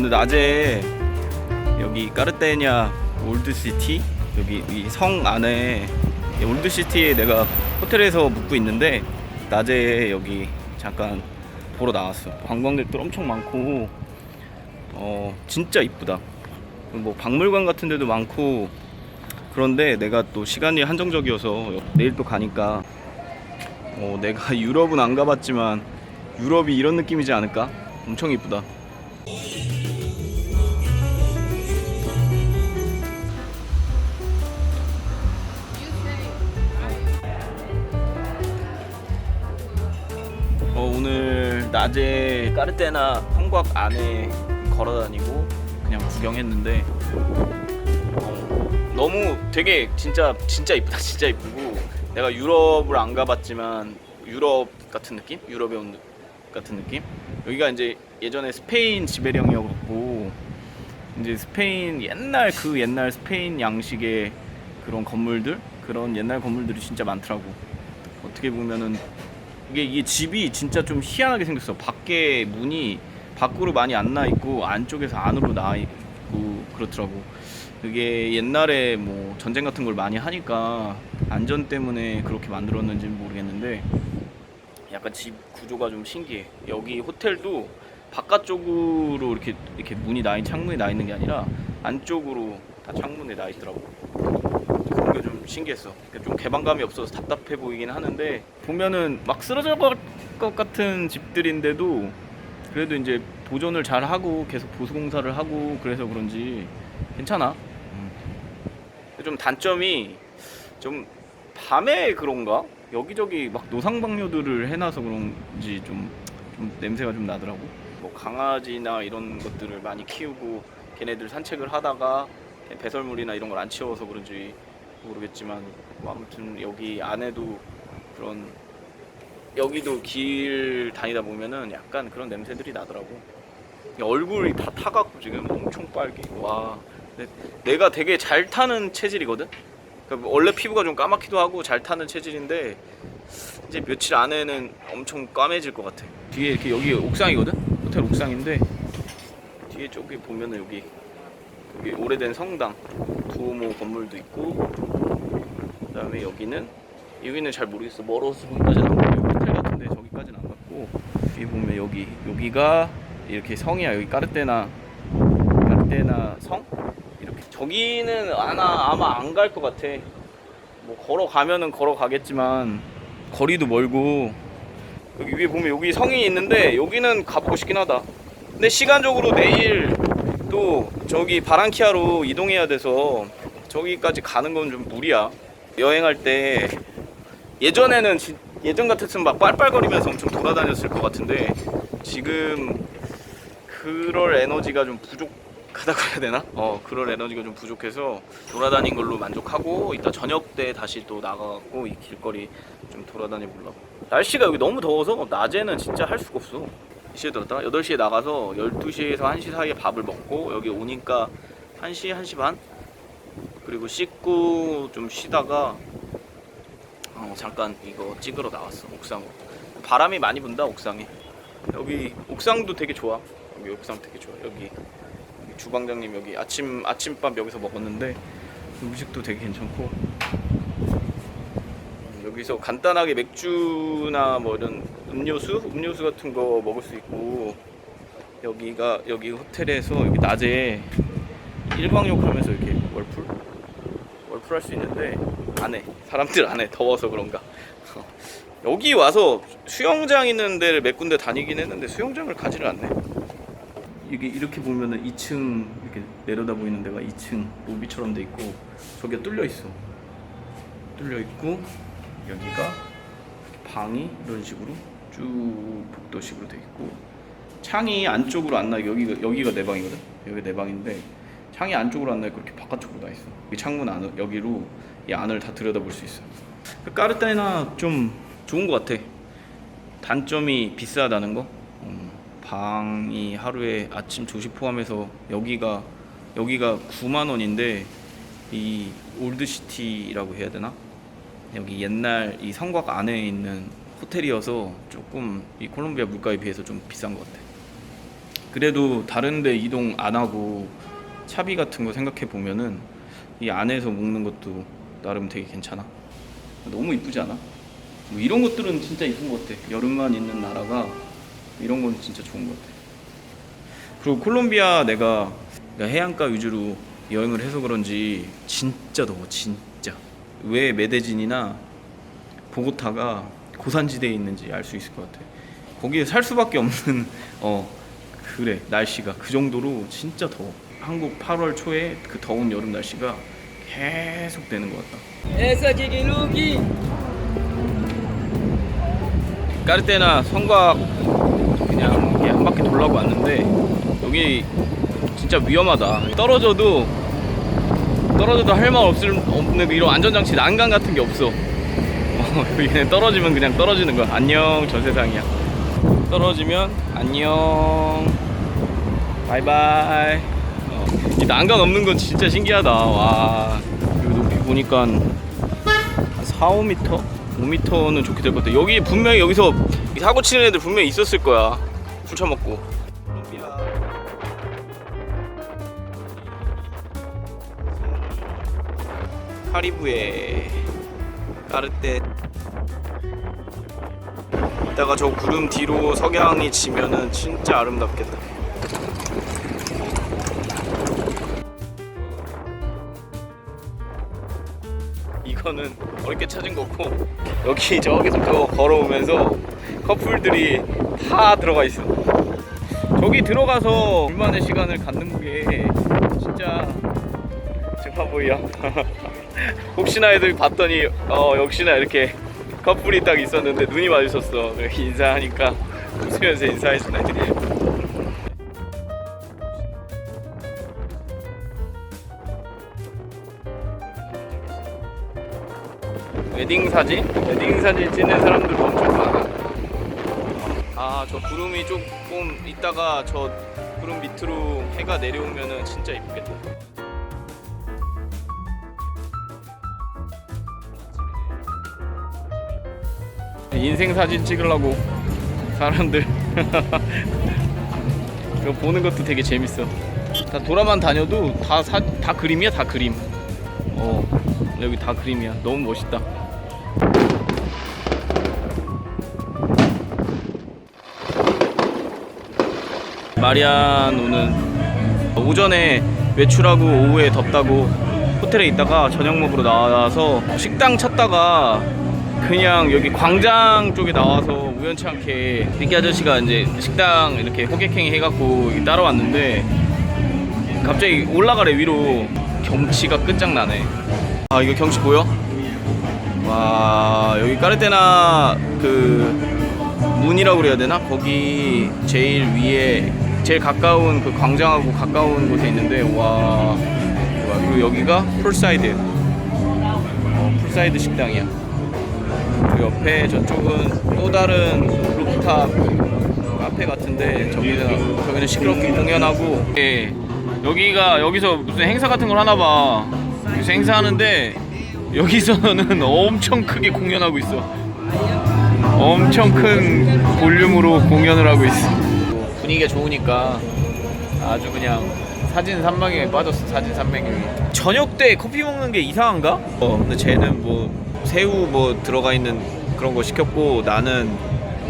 오늘 낮에 여기 까르테냐 올드시티 여기 이 성 안에 이 올드시티에 내가 호텔에서 묵고 있는데 낮에 여기 잠깐 보러 나왔어. 관광객들 엄청 많고 어 진짜 이쁘다. 뭐 박물관 같은 데도 많고 그런데 내가 또 시간이 한정적이어서 내일 또 가니까 어 내가 유럽은 안 가봤지만 유럽이 이런 느낌이지 않을까? 엄청 이쁘다. 낮에 까르테나 성곽 안에 걸어 다니고 그냥 구경했는데 어, 너무 되게 진짜 진짜 이쁘다 진짜 이쁘고 내가 유럽을 안 가봤지만 유럽 같은 느낌? 유럽에 온 느- 같은 느낌? 여기가 이제 예전에 스페인 지배령이었고 이제 스페인 옛날 그 옛날 스페인 양식의 그런 건물들 그런 옛날 건물들이 진짜 많더라고 어떻게 보면은 이게 이게 집이 진짜 좀 희한하게 생겼어. 밖에 문이 밖으로 많이 안 나 있고 안쪽에서 안으로 나 있고 그렇더라고. 그게 옛날에 뭐 전쟁 같은 걸 많이 하니까 안전 때문에 그렇게 만들었는지는 모르겠는데 약간 집 구조가 좀 신기해. 여기 호텔도 바깥쪽으로 이렇게 이렇게 문이 나 있, 창문이 나 있는 게 아니라 안쪽으로 다 창문에 나 있더라고. 그런 게 좀 신기했어. 그러니까 좀 개방감이 없어서 답답해 보이긴 하는데 보면은 막 쓰러질 것 것 같은 집들인데도 그래도 이제 보존을 잘 하고 계속 보수 공사를 하고 그래서 그런지 괜찮아. 음. 좀 단점이 좀 밤에 그런가? 여기저기 막 노상방뇨들을 해놔서 그런지 좀, 좀 냄새가 좀 나더라고. 뭐 강아지나 이런 것들을 많이 키우고 걔네들 산책을 하다가 배설물이나 이런 걸 안 치워서 그런지 모르겠지만 뭐 아무튼 여기 안에도 그런 여기도 길 다니다 보면은 약간 그런 냄새들이 나더라고. 얼굴이 다 타갖고 지금 엄청 빨개. 와, 내가 되게 잘 타는 체질이거든. 그러니까 원래 피부가 좀 까맣기도 하고 잘 타는 체질인데 이제 며칠 안에는 엄청 까매질 것 같아. 뒤에 이렇게 여기 옥상이거든. 호텔 옥상인데 뒤에 쪽에 보면은 여기 여기 오래된 성당 두오모 건물도 있고 그 다음에 여기는 여기는 잘 모르겠어. 멀어서 거기까지는 안 가고 호텔 같은데 저기까지는 안 갔고 여기 보면 여기 여기가 이렇게 성이야. 여기 까르테나 까르테나 성? 이렇게. 저기는 아나 아마 안 갈 것 같아. 뭐 걸어가면은 걸어가겠지만 거리도 멀고. 여기 위에 보면 여기 성이 있는데 여기는 가보고 싶긴 하다. 근데 시간적으로 내일 또 저기 바란키아로 이동해야 돼서 저기까지 가는 건 좀 무리야. 여행할 때 예전에는 지- 예전 같았으면 막 빨빨거리면서 엄청 돌아다녔을 것 같은데 지금 그럴 에너지가 좀 부족하다고 해야 되나? 어, 그럴 에너지가 좀 부족해서 돌아다닌 걸로 만족하고 이따 저녁 때 다시 또 나가고 이 길거리 좀 돌아다녀 보려고. 날씨가 여기 너무 더워서 낮에는 진짜 할 수가 없어. 몇 시에 들었다? 8시에 나가서 12시에서 1시 사이에 밥을 먹고 여기 오니까 1시, 1시 반? 그리고 씻고 좀 쉬다가 어, 잠깐 이거 찍으러 나왔어 옥상으로. 바람이 많이 분다 옥상에. 여기 옥상도 되게 좋아. 여기 옥상 되게 좋아. 여기, 여기 주방장님 여기 아침 아침밥 여기서 먹었는데 음식도 되게 괜찮고. 음, 여기서 간단하게 맥주나 뭐 이런 음료수? 음료수 같은 거 먹을 수 있고. 여기가 여기 호텔에서 여기 낮에 일광욕 하면서 이렇게 월풀 월풀 할수 있는데 안 해. 사람들 안 해. 더워서 그런가. 여기 와서 수영장 있는 데를 몇 군데 다니긴 했는데 수영장을 가지를 않네. 이게 이렇게 보면은 2층 이렇게 내려다 보이는 데가 2층 로비처럼 돼 있고 저기가 뚫려 있어. 뚫려 있고 여기가 방이 이런 식으로 쭉 복도식으로 돼 있고 창이 안쪽으로 안 나게 여기가 여기가 내 방이거든. 여기 내 방인데 창이 안쪽으로 안 나게 그렇게 바깥쪽으로 나 있어. 이 창문 안 여기로 이 안을 다 들여다볼 수 있어. 그 까르타나 좀 좋은 것 같아. 단점이 비싸다는 거? 음, 방이 하루에 아침 조식 포함해서 여기가 여기가 9만 원인데 이 올드시티라고 해야 되나? 여기 옛날 이 성곽 안에 있는 호텔이어서 조금 이 콜롬비아 물가에 비해서 좀 비싼 것 같아. 그래도 다른데 이동 안 하고 차비 같은 거 생각해 보면은 이 안에서 먹는 것도 나름 되게 괜찮아. 너무 이쁘지 않아? 뭐 이런 것들은 진짜 이쁜 것 같아. 여름만 있는 나라가 이런 건 진짜 좋은 것 같아. 그리고 콜롬비아 내가, 해안가 위주로 여행을 해서 그런지 진짜 더워 진짜. 왜 메데진이나 보고타가 고산지대에 있는지 알 수 있을 것 같아. 거기에 살 수밖에 없는 어 그래 날씨가 그 정도로 진짜 더워. 한국 8월 초에 그 더운 여름 날씨가 계속 되는 것 같다. Kiki Luki. 까르테나 성곽 그냥 이렇게 한 바퀴 돌라고 왔는데 여기 진짜 위험하다. 떨어져도 떨어져도 할 말 없을 없는 이런 안전장치 난간 같은 게 없어. 어, 그냥 떨어지면 그냥 떨어지는 거야. 안녕 전 세상이야. 떨어지면 안녕. 바이바이. 어, 이 난간 없는 건 진짜 신기하다. 와 여기 높이 보니까 한 4, 5m? 5m는 좋게 될 것 같아. 여기 분명히 여기서 사고 치는 애들 분명히 있었을 거야. 술 처먹고. 카리브해 까르떼 이따가 저 구름 뒤로 석양이 지면은 진짜 아름답겠다 이거는 어렵게 찾은 거고 여기 저기서 거- 걸어오면서 커플들이 다 들어가 있어. 저기 들어가서 둘만의 시간을 갖는 게 진짜 증파보이야 혹시나 애들 봤더니 어 역시나 이렇게 커플이 딱 있었는데 눈이 마주쳤어. 그래서 인사하니까 웃으면서 인사해주네 웨딩 사진? 웨딩 사진 찍는 사람들도 엄청 많아 아 저 구름이 조금 있다가 저 구름 밑으로 해가 내려오면은 진짜 이쁘겠다 인생 사진 찍으려고 사람들 이거 보는 것도 되게 재밌어. 다 돌아만 다녀도 다, 사, 다 그림이야, 다 그림. 어, 여기 다 그림이야. 너무 멋있다. 마리아노는 오전에 외출하고 오후에 덥다고 호텔에 있다가 저녁 먹으러 나와서 식당 찾다가 그냥 여기 광장 쪽에 나와서 우연치 않게 니키 아저씨가 이제 식당 이렇게 호객행위 해갖고 따라왔는데 갑자기 올라가래 위로 경치가 끝장나네 아 이거 경치 보여? 와 여기 까르테나 그 문이라고 그래야 되나? 거기 제일 위에 제일 가까운 그 광장하고 가까운 곳에 있는데 와, 와 그리고 여기가 풀사이드. 어, 풀사이드 식당이야. 그 옆에 저쪽은 또 다른 루프탑 카페 같은데 저기는 저기는 시끄럽게 공연하고. 예, 여기가 여기서 무슨 행사 같은 걸 하나 봐. 여기서 행사하는데 여기서는 엄청 크게 공연하고 있어. 엄청 큰 볼륨으로 공연을 하고 있어 분위기가 좋으니까 아주 그냥 사진 산망에 빠졌어 사진 산망에 저녁 때 커피 먹는 게 이상한가? 어 근데 쟤는 뭐 새우 뭐 들어가 있는 그런 거 시켰고 나는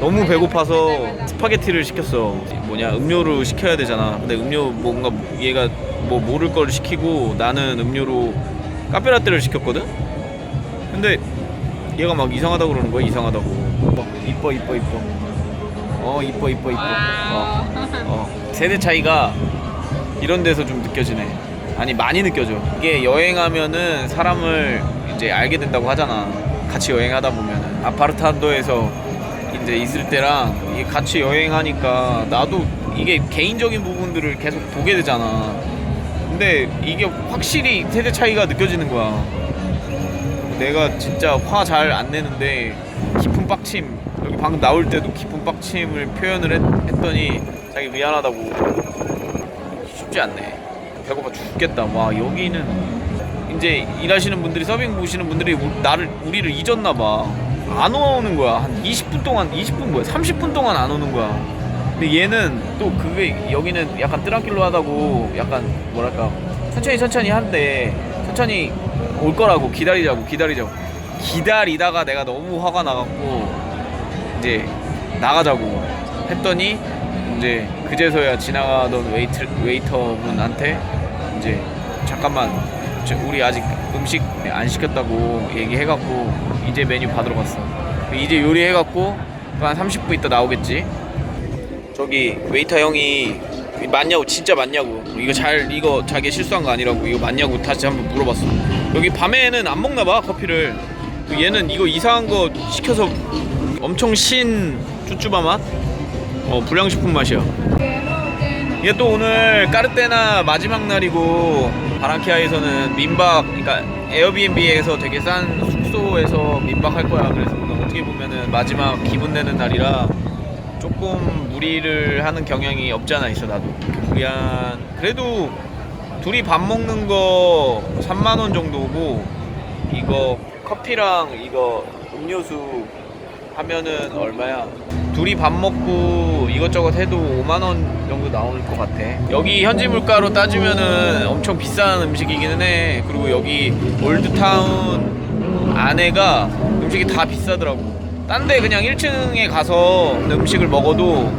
너무 배고파서 스파게티를 시켰어. 뭐냐 음료로 시켜야 되잖아. 근데 음료 뭔가 얘가 뭐 모를 걸 시키고 나는 음료로 카페라떼를 시켰거든? 근데 얘가 막 이상하다고 그러는 거야 이상하다고. 어, 이뻐 이뻐 이뻐. 어 이뻐 이뻐 이뻐. 어, 어. 세대 차이가 이런 데서 좀 느껴지네. 아니 많이 느껴져. 이게 여행하면은 사람을 이제 알게 된다고 하잖아. 같이 여행하다 보면은. 아파르타도에서 이제 있을 때랑 같이 여행하니까 나도 이게 개인적인 부분들을 계속 보게 되잖아. 근데 이게 확실히 세대 차이가 느껴지는 거야. 내가 진짜 화 잘 안 내는데 깊은 빡침 방금 나올 때도 깊은 빡침을 표현을 했, 했더니 자기 미안하다고 쉽지 않네. 배고파 죽겠다. 와 여기는 이제 일하시는 분들이 서빙 보시는 분들이 우- 나를 우리를 잊었나 봐안 오는 거야. 한 20분 동안 20분 뭐야? 30분 동안 안 오는 거야. 근데 얘는 또 그게 여기는 약간 뜨랑길로 하다고 약간 뭐랄까 천천히 천천히 한데 천천히 올 거라고 기다리자고 기다리자고. 기다리다가 내가 너무 화가 나갖고 이제 나가자고 했더니 이제 그제서야 지나가던 웨이트 웨이터분한테 이제 잠깐만 저 우리 아직 음식 안 시켰다고 얘기해갖고 이제 메뉴 받으러 갔어. 이제 요리해갖고 한 30분 있다 나오겠지? 저기 웨이터 형이 맞냐고 진짜 맞냐고. 이거 잘 이거 자기 실수한 거 아니라고 이거 맞냐고 다시 한번 물어봤어. 여기 밤에는 안 먹나 봐 커피를. 얘는 이거 이상한 거 시켜서 엄청 신 쭈쭈바 맛? 어 불량식품 맛이야. 이게 또 오늘 까르테나 마지막 날이고 바랑키아에서는 민박 그러니까 에어비앤비에서 되게 싼 숙소에서 민박할 거야. 그래서 오늘 어떻게 보면은 마지막 기분 내는 날이라 조금 무리를 하는 경향이 없지 않아 있어 나도. 무리한 그래도 둘이 밥 먹는 거 3만 원 정도고 이거 커피랑 이거 음료수 하면은 얼마야? 둘이 밥 먹고 이것저것 해도 5만 원 정도 나올 것 같아. 여기 현지 물가로 따지면은 엄청 비싼 음식이기는 해. 그리고 여기 올드타운 안에가 음식이 다 비싸더라고. 딴 데 그냥 1층에 가서 음식을 먹어도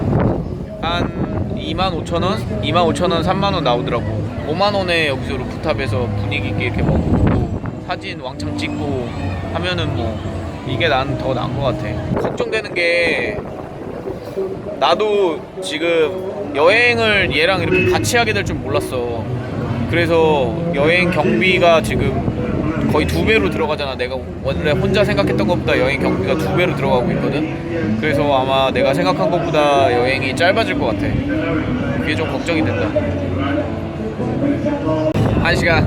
한 2만 5천 원, 2만 5천 원, 3만 원 나오더라고. 5만 원에 여기서 루프탑에서 분위기 있게 이렇게 먹고 사진 왕창 찍고 하면은 뭐 이게 난 더 나은 것 같아. 걱정되는 게 나도 지금 여행을 얘랑 이렇게 같이 하게 될 줄 몰랐어. 그래서 여행 경비가 지금 거의 두 배로 들어가잖아. 내가 원래 혼자 생각했던 것보다 여행 경비가 두 배로 들어가고 있거든. 그래서 아마 내가 생각한 것보다 여행이 짧아질 것 같아. 그게 좀 걱정이 된다. 한 시간.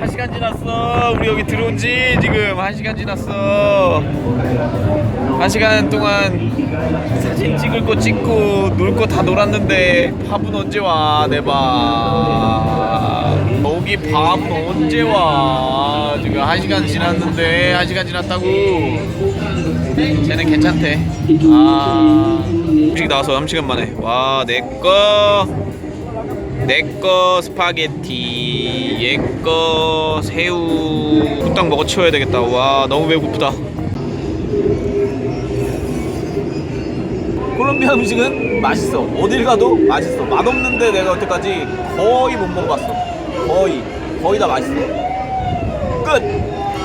한 시간 지났어. 우리 여기 들어온 지 지금 한 시간 지났어. 한 시간 동안 사진 찍을 거 찍고 놀 거 다 놀았는데 밥은 언제 와? 내 밥. 여기 밥은 언제 와? 지금 한 시간 지났는데 한 시간 지났다고. 쟤는 괜찮대. 아 음식 나와서 3 시간 만에. 와내 거. 내거 스파게티, 얘거 새우 후딱 먹어 치워야 되겠다. 와 너무 배고프다. 콜롬비아 음식은 맛있어. 어딜 가도 맛있어. 맛없는데 내가 여태까지 거의 못 먹어봤어. 거의 거의 다 맛있어. 끝.